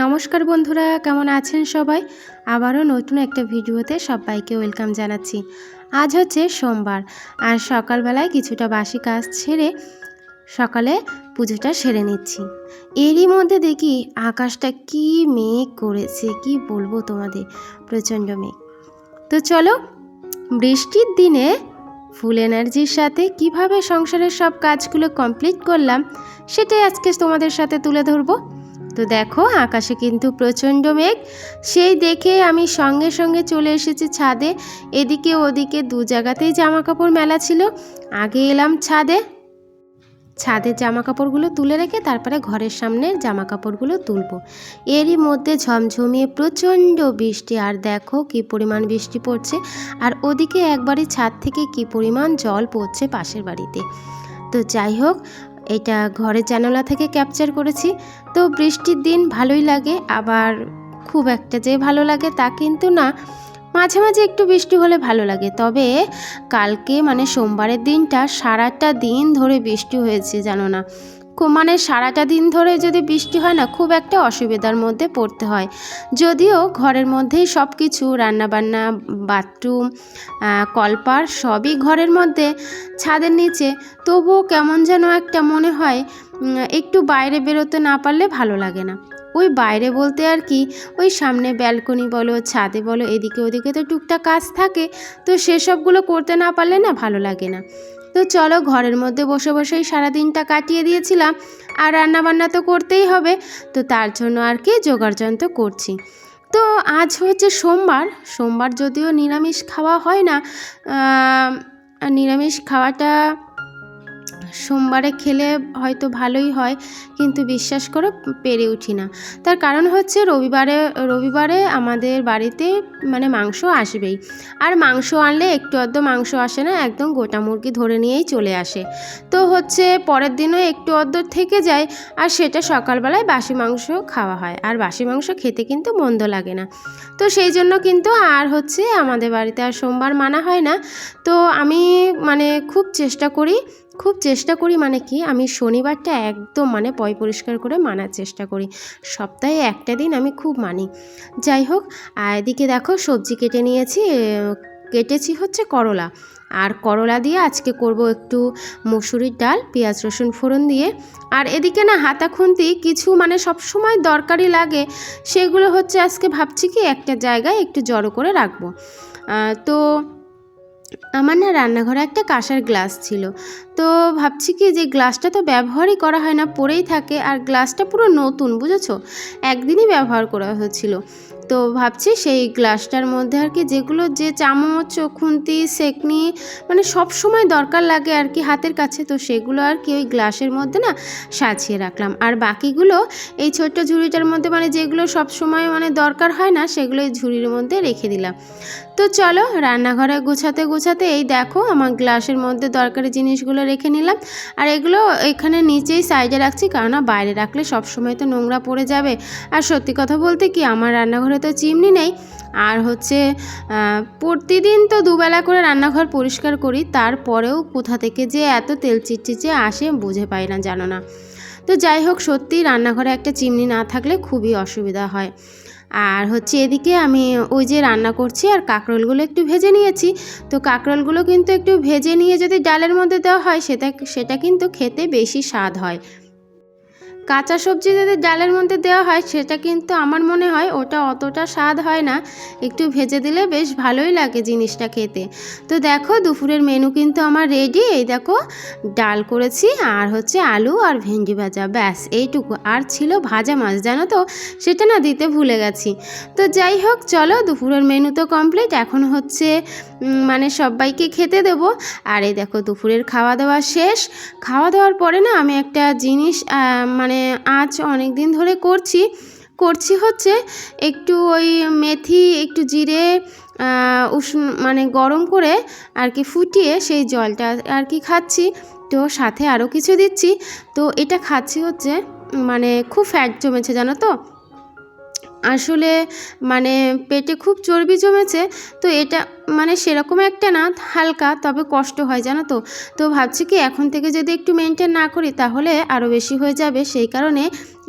নমস্কার বন্ধুরা, কেমন আছেন সবাই? আবারও নতুন একটা ভিডিওতে সবাইকে ওয়েলকাম জানাচ্ছি। আজ হচ্ছে সোমবার, আর সকালবেলায় কিছুটা বাসি কাজ ছেড়ে সকালে পুজোটা সেরে নিচ্ছি। এরই মধ্যে দেখি আকাশটা কি মেঘ করেছে, কি বলব তোমাদের, প্রচণ্ড মেঘ। তো চলো, বৃষ্টির দিনে ফুল এনার্জির সাথে কীভাবে সংসারের সব কাজগুলো কমপ্লিট করলাম, সেটাই আজকে তোমাদের সাথে তুলে ধরবো। তো দেখো, আকাশে কিন্তু প্রচণ্ড মেঘ। সেই দেখে আমি সঙ্গে সঙ্গে চলে এসেছি ছাদে। এদিকে ওদিকে দু জায়গাতেই জামা কাপড় মেলা ছিল। আগে এলাম ছাদে। ছাদের জামা কাপড়গুলো তুলে রেখে তারপরে ঘরের সামনে জামা কাপড়গুলো তুলবো। এরই মধ্যে ঝমঝমিয়ে প্রচণ্ড বৃষ্টি, আর দেখো কি পরিমাণ বৃষ্টি পড়ছে। আর ওদিকে একবারই ছাদ থেকে কি পরিমাণ জল পড়ছে পাশের বাড়িতে। তো যাই হোক এটা ঘরের জানালা থেকে ক্যাপচার করেছি। তো বৃষ্টির দিন ভালোই লাগে, আবার খুব একটা যে ভালো লাগে তা কিন্তু না। মাঝে মাঝে একটু বৃষ্টি হলে ভালো লাগে, তবে কালকে মানে সোমবারের দিনটা সারাটা দিন ধরে বৃষ্টি হয়েছে, জানো না। মানে সারাটা দিন ধরে যদি বৃষ্টি হয় না, খুব একটা অসুবিধার মধ্যে পড়তে হয়। যদিও ঘরের মধ্যেই সব কিছু রান্নাবান্না, বাথরুম কলপার সবই ঘরের মধ্যে, ছাদের নিচে। তবুও কেমন যেন একটা মনে হয় একটু বাইরে বেরোতে না পারলে ভালো লাগে না। ওই বাইরে বলতে আর কি, ওই সামনে ব্যালকনি বলো, ছাদে বলো, এদিকে ওদিকে তো টুকটাক কাজ থাকে, তো সেসবগুলো করতে না পারলে না ভালো লাগে না। তো চলো ঘরের মধ্যে বসে বসেই সারা দিনটা কাটিয়ে দিয়েছিলাম। আর রান্নাবান্না তো করতেই হবে, তো তার জন্য আর কি জোগাড়যন্ত্র করছি। তো আজ হচ্ছে সোমবার সোমবার যদিও নিরামিষ খাওয়া হয় না নিরামিষ খাওয়াটা সোমবারে খেলে হয়তো ভালোই হয়, কিন্তু বিশ্বাস করে পেরে উঠি না। তার কারণ হচ্ছে রবিবারে রবিবারে আমাদের বাড়িতে মানে মাংস আসবেই। আর মাংস আনলে একটু আধটু মাংস আসে না, একদম গোটা মুরগি ধরে নিয়েই চলে আসে। তো হচ্ছে পরের দিনও একটু আধটু থেকে যায়, আর সেটা সকালবেলায় বাসি মাংস খাওয়া হয়। আর বাসি মাংস খেতে কিন্তু মন্দ লাগে না। তো সেই জন্য কিন্তু আর হচ্ছে আমাদের বাড়িতে আর সোমবার মানা হয় না। তো আমি মানে খুব চেষ্টা করি খুব চেষ্টা করি মানে কি, আমি শনিবারটা একদম মানে পয় পরিষ্কার করে মানার চেষ্টা করি। সপ্তাহে একটা দিন আমি খুব মানি। যাই হোক আর এদিকে দেখো সবজি কেটে নিয়েছি কেটেছি হচ্ছে করলা। আর করলা দিয়ে আজকে করব একটু মুসুরির ডাল, পেঁয়াজ, রসুন ফোড়ন দিয়ে। আর এদিকে না হাতা খুন্তি কিছু মানে সব সময় দরকারি লাগে, সেগুলো হচ্ছে আজকে ভাবছি কি একটা জায়গায় একটু জড়ো করে রাখব। তো আমার না রান্নাঘরে একটা কাঁসার গ্লাস ছিল। তো ভাবছি কি যে গ্লাসটা তো ব্যবহারই করা হয় না পরেই থাকে। আর গ্লাসটা পুরো নতুন, বুঝেছ? একদিনই ব্যবহার করা হয়েছিল। তো ভাবছি সেই গ্লাসটার মধ্যে আর কি যেগুলো যে চামচ, খুন্তি, সেকনি মানে সব সময় দরকার লাগে আর কি হাতের কাছে। তো সেগুলো আর কি ওই গ্লাসের মধ্যে না সাজিয়ে রাখলাম। আর বাকিগুলো এই ছোট্ট ঝুড়িটার মধ্যে মানে যেগুলো সব সময় মানে দরকার হয় না সেগুলো এই ঝুড়ির মধ্যে রেখে দিলাম। তো চলো রান্নাঘরে গোছাতে গোছাতে এই দেখো আমার গ্লাসের মধ্যে দরকারি জিনিসগুলো রেখে নিলাম। আর এগুলো এখানে নিচেই সাইডে রাখছি কারণ বাইরে রাখলে সব সময় তো নোংরা পড়ে যাবে। আর সত্যি কথা বলতে কি আমার রান্নাঘরে তো চিমনি নেই। আর হচ্ছে প্রতিদিন তো দুবেলা করে রান্নাঘর পরিষ্কার করি, তারপরেও কোথা থেকে যে এত তেল চিটচিচে আসে বুঝে পাই না, জানো না। তো যাই হোক, সত্যি রান্নাঘরে একটা চিমনি না থাকলে খুবই অসুবিধা হয়। আর হচ্ছে এদিকে আমি ওই যে রান্না করছি আর কাঁকরোলগুলো একটু ভেজে নিয়েছি। তো কাঁকরোলগুলো কিন্তু একটু ভেজে নিয়ে যদি ডালের মধ্যে দেওয়া হয়, সেটা সেটা কিন্তু খেতে বেশি স্বাদ হয়। কাঁচা সবজি যদি ডালের মধ্যে দেওয়া হয়, সেটা কিন্তু আমার মনে হয় ওটা অতটা স্বাদ হয় না। একটু ভেজে দিলে বেশ ভালোই লাগে জিনিসটা খেতে। তো দেখো, দুপুরের মেনু কিন্তু আমার রেডি এই দেখো, ডাল করেছি, আর হচ্ছে আলু আর ভেন্ডি ভাজা। ব্যাস, এইটুকু। আর ছিল ভাজা মাছ, জানো তো? সেটা না দিতে ভুলে গেছি। তো যাই হোক, চলো, দুপুরের মেনু তো কমপ্লিট এখন হচ্ছে মানে সবাইকে খেতে দেবো। আর এই দেখো, দুপুরের খাওয়া দাওয়া শেষ। খাওয়া দাওয়ার পরে না আমি একটা জিনিস মানে আজ অনেক দিন ধরে করছি। করছি হচ্ছে একটু ওই মেথি, একটু জিরে উষ্ণ মানে গরম করে আর কি ফুটিয়ে সেই জলটা আর কি খাচ্ছি। তো সাথে আরও কিছু দিচ্ছি। তো এটা খাচ্ছি হচ্ছে মানে খুব ফ্যাট জমেছে, জানো তো? আসলে মানে পেটে খুব চর্বি জমেছে। তো এটা মানে সেরকম একটা না, হালকা, তবে কষ্ট হয়, জানো তো? তো ভাবছি কি এখন থেকে যদি একটু মেনটেন না করি, তাহলে আরও বেশি হয়ে যাবে। সেই কারণে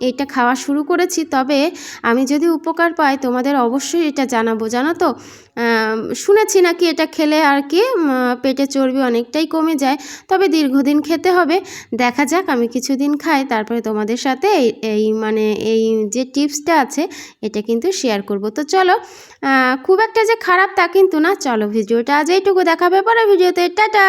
এটা খাওয়া শুরু করেছি। তবে আমি যদি উপকার পাই, তোমাদের অবশ্যই এটা জানাব, জানো তো? শুনেছি নাকি এটা খেলে আর কি পেটে চর্বি অনেকটাই কমে যায়, তবে দীর্ঘদিন খেতে হবে। দেখা যাক, আমি কিছুদিন খাই, তারপরে তোমাদের সাথে এই মানে এই যে টিপসটা আছে, এটা কিন্তু শেয়ার করব। তো চলো খুব একটা যে খারাপ তা কিন্তু না চলো ভিডিওটা আজ এইটুকু দেখাবে পরে ভিডিওতে টাটা!